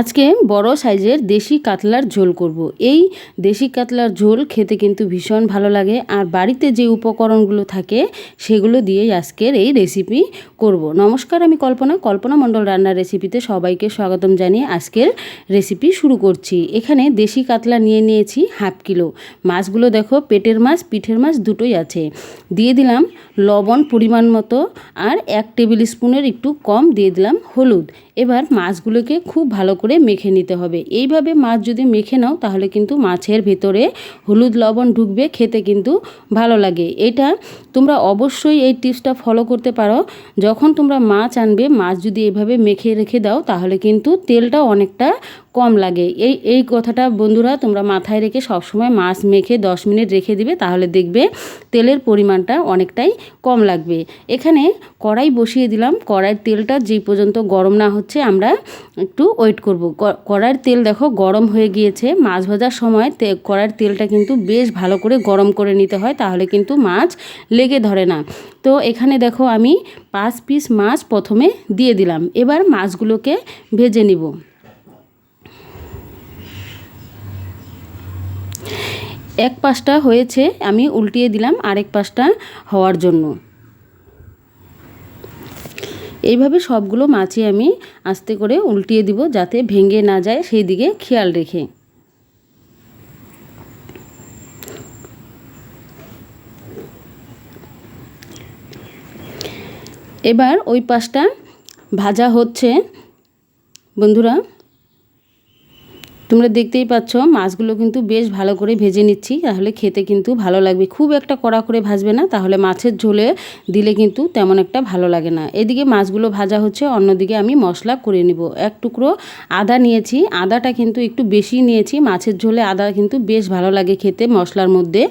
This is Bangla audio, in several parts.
আজকে বড় সাইজের দেশি কাতলার ঝোল করব। এই দেশি কাতলার ঝোল খেতে কিন্তু ভীষণ ভালো লাগে। আর বাড়িতে যে উপকরণগুলো থাকে, সেগুলো দিয়েই আজকের এই রেসিপি করব। নমস্কার, আমি কল্পনা। কল্পনা মণ্ডল রান্নার রেসিপিতে সবাইকে স্বাগতম জানিয়ে আজকের রেসিপি শুরু করছি। এখানে দেশি কাতলা নিয়ে নিয়েছি হাফ কিলো। মাছগুলো দেখো, পেটের মাছ, পিঠের মাছ দুটোই আছে। দিয়ে দিলাম লবণ পরিমাণ মতো আর এক টেবিল স্পুনের একটু কম দিয়ে দিলাম হলুদ। এবার মাছগুলোকে খুব ভালো করে মেখে নিতে হবে। এইভাবে মাছ যদি মেখে নাও, তাহলে কিন্তু মাছের ভেতরে হলুদ লবণ ঢুকবে, খেতে কিন্তু ভালো লাগে। এটা তোমরা অবশ্যই এই টিপসটা ফলো করতে পারো। যখন তোমরা মাছ আনবে, মাছ যদি এভাবে মেখে রেখে দাও, তাহলে কিন্তু তেলটা অনেকটা কম লাগে। এই এই কথাটা বন্ধুরা তোমরা মাথায় রেখে সবসময় মাছ মেখে দশ মিনিট রেখে দিবে, তাহলে দেখবে তেলের পরিমাণটা অনেকটাই কম লাগবে। এখানে কড়াই বসিয়ে দিলাম। কড়াইয়ের তেলটা যেই পর্যন্ত গরম না হচ্ছে আমরা একটু ওয়েট করব। কড়াইয়ের তেল দেখো গরম হয়ে গিয়েছে। মাছ ভাজার সময় কড়াইয়ের তেলটা কিন্তু বেশ ভালো করে গরম করে নিতে হয়, তাহলে কিন্তু মাছ লেগে ধরে না। তো এখানে দেখো আমি পাঁচ পিস মাছ প্রথমে দিয়ে দিলাম। এবার মাছগুলোকে ভেজে নিব। এক পাশটা হয়েছে, আমি উল্টিয়ে দিলাম আরেক পাশটা হওয়ার জন্য। এইভাবে সবগুলো মাছই আমি আস্তে করে উল্টিয়ে দিব যাতে ভেঙে না যায় সেই দিকে খেয়াল রেখে। এবার ওই পাশটা ভাজা হচ্ছে। বন্ধুরা তোমরা দেখতেই পাচ্ছ, মাছগুলো কিন্তু বেশ ভালো করে ভেজে নিচ্ছি। তাহলে খেতে কিন্তু ভালো লাগবে। খুব একটা কড়া করে ভাজবে না, তাহলে মাছের ঝোলে দিলে কিন্তু তেমন একটা ভালো লাগে না। এদিকে মাছগুলো ভাজা হচ্ছে, অন্যদিকে আমি মশলা করে নিব। এক টুকরো আদা নিয়েছি। আদাটা কিন্তু একটু বেশি নিয়েছি। মাছের ঝোলে আদা কিন্তু বেশ ভালো লাগে খেতে মশলার মধ্যে।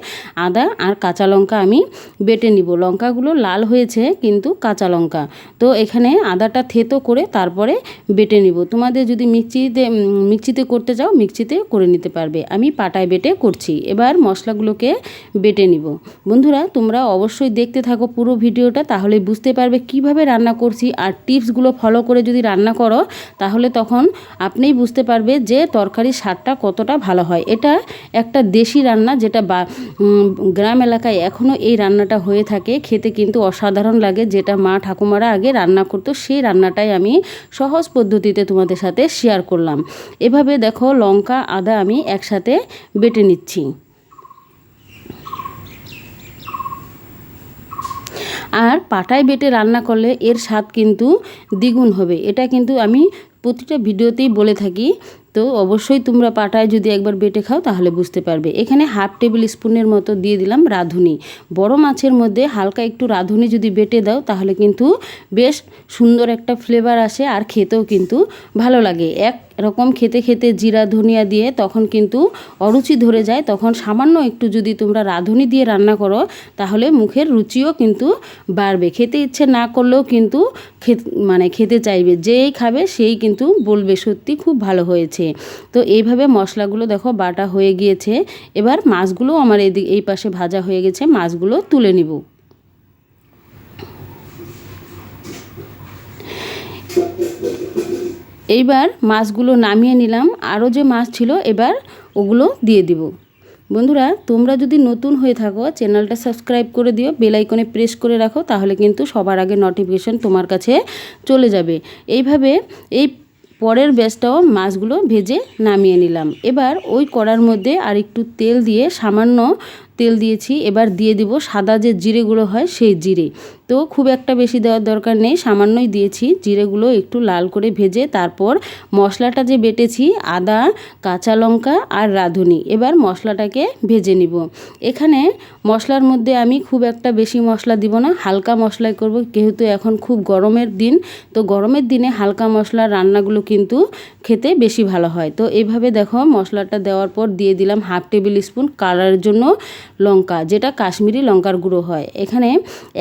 আদা আর কাঁচা লঙ্কা আমি বেটে নিব। লঙ্কাগুলো লাল হয়েছে, কিন্তু কাঁচা লঙ্কা। তো এখানে আদাটা থেতো করে তারপরে বেটে নিব। তোমাদের যদি মিক্সিতে মিক্সিতে করতে চাও মিক্সিতে করে নিতে পারবে। আমি পাটায় বেটে করছি। এবার মশলাগুলোকে বেটে নিব। বন্ধুরা, তোমরা অবশ্যই দেখতে থাকো পুরো ভিডিওটা, তাহলে বুঝতে পারবে কীভাবে রান্না করছি আর টিপসগুলো ফলো করে যদি রান্না করো, তাহলে তখন আপনিই বুঝতে পারবে যে তরকারির স্বাদটা কতটা ভালো হয়। এটা একটা দেশি রান্না যেটা বা গ্রাম এলাকায় এখনও এই রান্নাটা হয়ে থাকে। খেতে কিন্তু অসাধারণ লাগে। যেটা মা ঠাকুমারা আগে রান্না করতো, সেই রান্নাটাই আমি সহজ পদ্ধতিতে তোমাদের সাথে শেয়ার করলাম। এভাবে দেখো লঙ্কা, আদা আমি একসাথে বেটে নিচ্ছি। আর পাটায় বেটে রান্না করলে এর স্বাদ কিন্তু দ্বিগুণ হবে। এটা কিন্তু আমি প্রতিটা ভিডিওতেই বলে থাকি তো অবশ্যই তোমরা পাটায় যদি একবার বেটে খাও, তাহলে বুঝতে পারবে। এখানে হাফ টেবিল স্পুনের মতো দিয়ে দিলাম রাঁধুনি। বড় মাছের মধ্যে হালকা একটু রাঁধুনি যদি বেটে দাও, তাহলে কিন্তু বেশ সুন্দর একটা ফ্লেভার আসে আর খেতেও কিন্তু ভালো লাগে। এক রকম খেতে খেতে জিরা, ধনিয়া দিয়ে তখন কিন্তু অরুচি ধরে যায়। তখন সামান্য একটু যদি তোমরা রাঁধুনি দিয়ে রান্না করো, তাহলে মুখের রুচিও কিন্তু বাড়বে। খেতে ইচ্ছে না করলেও কিন্তু মানে খেতে চাইবে। যেই খাবে, সেই কিন্তু বলবে, সত্যি খুব ভালো হয়েছে। তো এইভাবে মশলাগুলো দেখো বাটা হয়ে গিয়েছে। এবার মাছগুলো আমার এদিক, এই পাশে ভাজা হয়ে গেছে, মাছগুলো তুলে নিব। এইবার মাছগুলো নামিয়ে নিলাম। আরও যে মাছ ছিল, এবার ওগুলো দিয়ে দিব। বন্ধুরা, তোমরা যদি নতুন হয়ে থাকো, চ্যানেলটা সাবস্ক্রাইব করে দিও, বেল আইকনে প্রেস করে রাখো, তাহলে কিন্তু সবার আগে নোটিফিকেশন তোমার কাছে চলে যাবে। এইভাবে এই পরের ব্যাসটাও মাছগুলো ভেজে নামিয়ে নিলাম। এবার ওই কড়ার মধ্যে আর একটু তেল দিয়ে সামান্য তেল দিয়েছি, এবার দিয়ে দিব সাদা যে জিরেগুলো হয় সেই জিরে। তো খুব একটা বেশি দেওয়ার দরকার নেই, সামান্যই দিয়েছি। জিরেগুলো একটু লাল করে ভেজে তারপর মশলাটা যে বেটেছি, আদা, কাঁচা লঙ্কা আর রাঁধুনি, এবার মশলাটাকে ভেজে নিব। এখানে মশলার মধ্যে আমি খুব একটা বেশি মশলা দিব না, হালকা মশলাই করব, যেহেতু এখন খুব গরমের দিন। তো গরমের দিনে হালকা মশলার রান্নাগুলো কিন্তু খেতে বেশি ভালো হয়। তো এইভাবে দেখো মশলাটা দেওয়ার পর দিয়ে দিলাম হাফ টেবিল স্পুন কালারের জন্য লঙ্কা, যেটা কাশ্মীরি লঙ্কার গুঁড়ো হয়। এখানে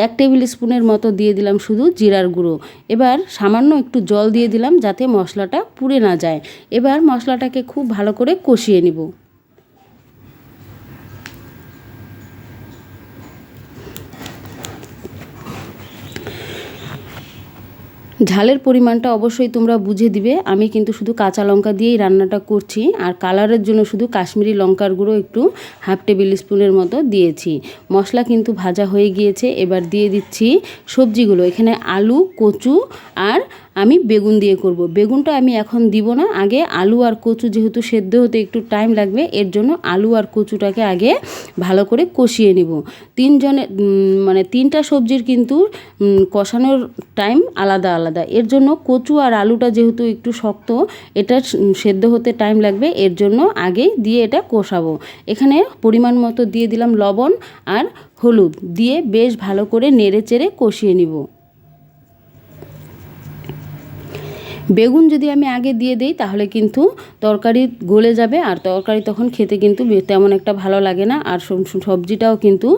এক টেবিল স্পুনের মতো দিয়ে দিলাম শুধু জিরার গুঁড়ো। এবার সামান্য একটু জল দিয়ে দিলাম যাতে মশলাটা পুড়ে না যায়। এবার মশলাটাকে খুব ভালো করে কষিয়ে নিব। ঝালের পরিমাণটা অবশ্যই তোমরা বুঝে দিবে। আমি কিন্তু শুধু কাঁচা লঙ্কা দিয়েই রান্নাটা করছি, আর কালারের জন্য শুধু কাশ্মীরি লঙ্কার গুঁড়ো একটু হাফ টেবিল স্পুনের মতো দিয়েছি। মশলা কিন্তু ভাজা হয়ে গিয়েছে, এবার দিয়ে দিচ্ছি সবজিগুলো। এখানে আলু, কচু আর আমি বেগুন দিয়ে করব। বেগুনটা আমি এখন দিব না। আগে আলু আর কচু যেহেতু সেদ্ধ হতে একটু টাইম লাগবে, এর জন্য আলু আর কচুটাকে আগে ভালো করে কষিয়ে নিব। তিনজনে মানে তিনটা সবজির কিন্তু কষানোর টাইম আলাদা আলাদা। এর জন্য কচু আর আলুটা যেহেতু একটু শক্ত, এটা সেদ্ধ হতে টাইম লাগবে, এর জন্য আগে দিয়ে এটা কষাবো। এখানে পরিমাণ মতো দিয়ে দিলাম লবণ আর হলুদ। দিয়ে বেশ ভালো করে নেড়ে চেড়ে কষিয়ে নিব। বেগুন যদি আমি আগে দিয়ে দিই, তাহলে কিন্তু তরকারি গলে যাবে। আর তরকারি তখন খেতে কিন্তু তেমন একটা ভালো লাগে না। আর সবজিটাও কিন্তু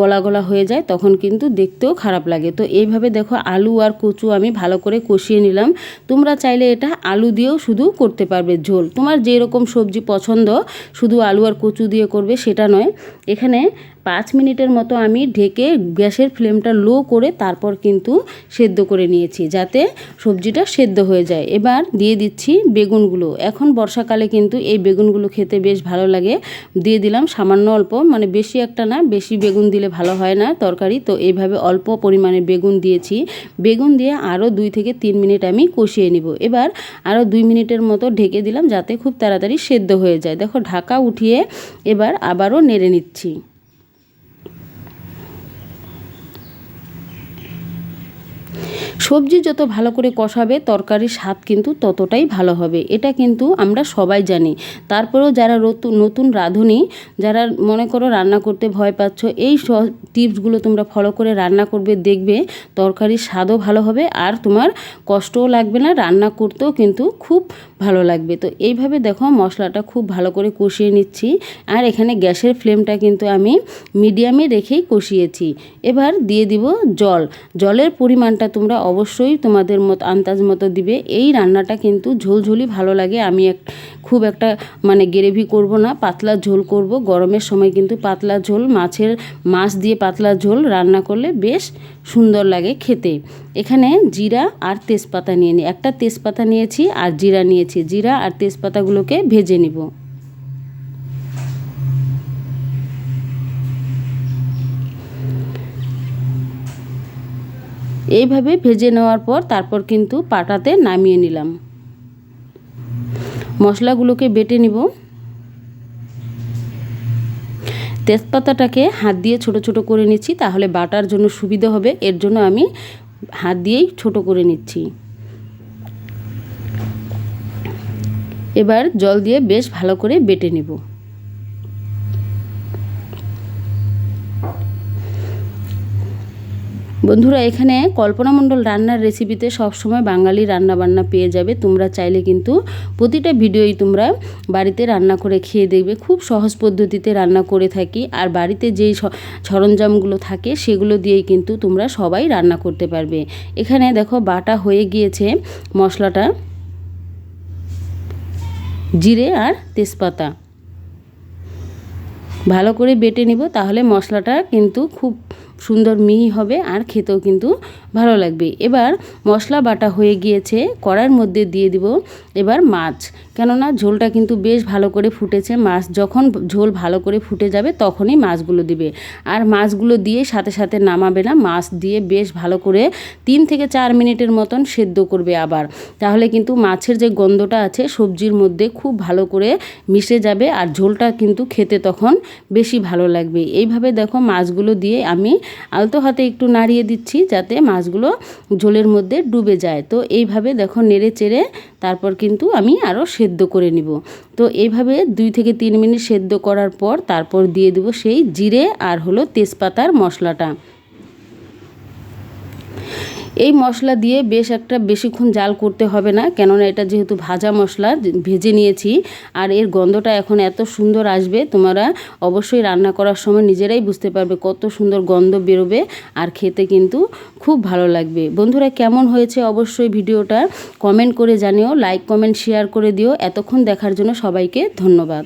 গলা গলা হয়ে যায়, তখন কিন্তু দেখতেও খারাপ লাগে। তো এইভাবে দেখো আলু আর কচু আমি ভালো করে কষিয়ে নিলাম। তোমরা চাইলে এটা আলু দিয়েও শুধু করতে পারবে ঝোল। তোমার যেরকম সবজি পছন্দ, শুধু আলু আর কচু দিয়ে করবে সেটা নয়। এখানে পাঁচ মিনিটের মতো আমি ঢেকে গ্যাসের ফ্লেমটা লো করে তারপর কিন্তু সেদ্ধ করে নিয়েছি যাতে সবজিটা সেদ্ধ হয়ে যায়। এবার দিয়ে দিচ্ছি বেগুনগুলো। এখন বর্ষাকালে কিন্তু এই বেগুনগুলো খেতে বেশ ভালো লাগে। দিয়ে দিলাম সামান্য অল্প মানে বেশি একটা না, বেশি বেগুন দিলে ভালো হয় না তরকারি। তো এইভাবে অল্প পরিমাণে বেগুন দিয়েছি। বেগুন দিয়ে আরও দুই থেকে তিন মিনিট আমি কষিয়ে নিব। এবার আরও দুই মিনিটের মতো ঢেকে দিলাম যাতে খুব তাড়াতাড়ি সেদ্ধ হয়ে যায়। দেখো ঢাকা উঠিয়ে এবার আবারও নেড়ে নিচ্ছি। সবজি যত ভালো করে কষাবে, তরকারির স্বাদ কিন্তু ততটাই ভালো হবে। এটা কিন্তু আমরা সবাই জানি। তারপরেও যারা নতুন রাঁধুনি, যারা মনে করো রান্না করতে ভয় পাচ্ছ, এই সব টিপসগুলো তোমরা ফলো করে রান্না করবে, দেখবে তরকারির স্বাদও ভালো হবে আর তোমার কষ্টও লাগবে না, রান্না করতেও কিন্তু খুব ভালো লাগবে। তো এইভাবে দেখো মশলাটা খুব ভালো করে কষিয়ে নিচ্ছি। আর এখানে গ্যাসের ফ্লেমটা কিন্তু আমি মিডিয়ামে রেখেই কষিয়েছি। এবার দিয়ে দিব জল। জলের পরিমাণটা তোমরা অবশ্যই তোমাদের মতো, আন্দাজ মতো দিবে। এই রান্নাটা কিন্তু ঝোলঝোলই ভালো লাগে। আমি এক, খুব একটা মানে গ্রেভি করব না, পাতলা ঝোল করব। গরমের সময় কিন্তু পাতলা ঝোল, মাছের মাছ দিয়ে পাতলা ঝোল রান্না করলে বেশ সুন্দর লাগে খেতে। এখানে জিরা আর তেজপাতা নিয়ে নিই একটা তেজপাতা নিয়েছি আর জিরা নিয়েছি। জিরা আর তেজপাতাগুলোকে ভেজে নিব। এইভাবে ভেজে নেওয়ার পর তারপর কিন্তু পাটাতে নামিয়ে নিলাম। মশলাগুলোকে বেটে নিব। তেজপাতাটাকে হাত দিয়ে ছোট ছোট করে নিচ্ছি, তাহলে বাটার জন্য সুবিধা হবে। এর জন্য আমি হাত দিয়েই ছোট করে নিচ্ছি। এবার জল দিয়ে বেশ ভালো করে বেটে নিব। বন্ধুরা, এখানে কল্পনা মণ্ডল রান্নার রেসিপিতে সবসময় বাঙালি রান্নাবান্না পেয়ে যাবে। তোমরা চাইলে কিন্তু প্রতিটা ভিডিওই তোমরা বাড়িতে রান্না করে খেয়ে দেখবে। খুব সহজ পদ্ধতিতে রান্না করে থাকি। আর বাড়িতে যেই সরঞ্জামগুলো থাকে, সেগুলো দিয়েই কিন্তু তোমরা সবাই রান্না করতে পারবে। এখানে দেখো বাটা হয়ে গিয়েছে মশলাটা, জিরে আর তেজপাতা। ভালো করে বেটে নিব, তাহলে মশলাটা কিন্তু খুব সুন্দর মিহি হবে আর খেতেও কিন্তু ভালো লাগবে। এবার মশলা বাটা হয়ে গিয়েছে কড়ার মধ্যে দিয়ে দিব এবার মাছ। কেননা ঝোলটা কিন্তু বেশ ভালো করে ফুটেছে, মাছ যখন ঝোল ভালো করে ফুটে যাবে তখনই মাছগুলো দিবে। আর মাছগুলো দিয়ে সাথে সাথে নামাবে না, মাছ দিয়ে বেশ ভালো করে তিন থেকে চার মিনিটের মতন সেদ্ধ করবে আবার। তাহলে কিন্তু মাছের যে গন্ধটা আছে, সবজির মধ্যে খুব ভালো করে মিশে যাবে আর ঝোলটা কিন্তু খেতে তখন বেশি ভালো লাগবে। এইভাবে দেখো মাছগুলো দিয়ে আমি আলতো হাতে একটু নাড়িয়ে দিচ্ছি যাতে মাছগুলো ঝোলের মধ্যে ডুবে যায়। তো এইভাবে দেখো নেড়ে চেড়ে তারপর কিন্তু আমি আরও সেদ্ধ করে নিব। তো এইভাবে দুই থেকে তিন মিনিট সেদ্ধ করার পর তারপর দিয়ে দেবো সেই জিরে আর হলো তেজপাতার মশলাটা। এই মশলা দিয়ে বেশ একটা বেশিক্ষণ জাল করতে হবে না, কেননা এটা যেহেতু ভাজা মশলা ভেজে নিয়েছি, আর এর গন্ধটা এখন এত সুন্দর আসবে, তোমরা অবশ্যই রান্না করার সময় নিজেরাই বুঝতে পারবে কত সুন্দর গন্ধ বেরোবে, আর খেতে কিন্তু খুব ভালো লাগবে। বন্ধুরা, কেমন হয়েছে অবশ্যই ভিডিওটা? কমেন্ট করে জানিও, লাইক, কমেন্ট, শেয়ার করে দিও। এতক্ষণ দেখার জন্য সবাইকে ধন্যবাদ।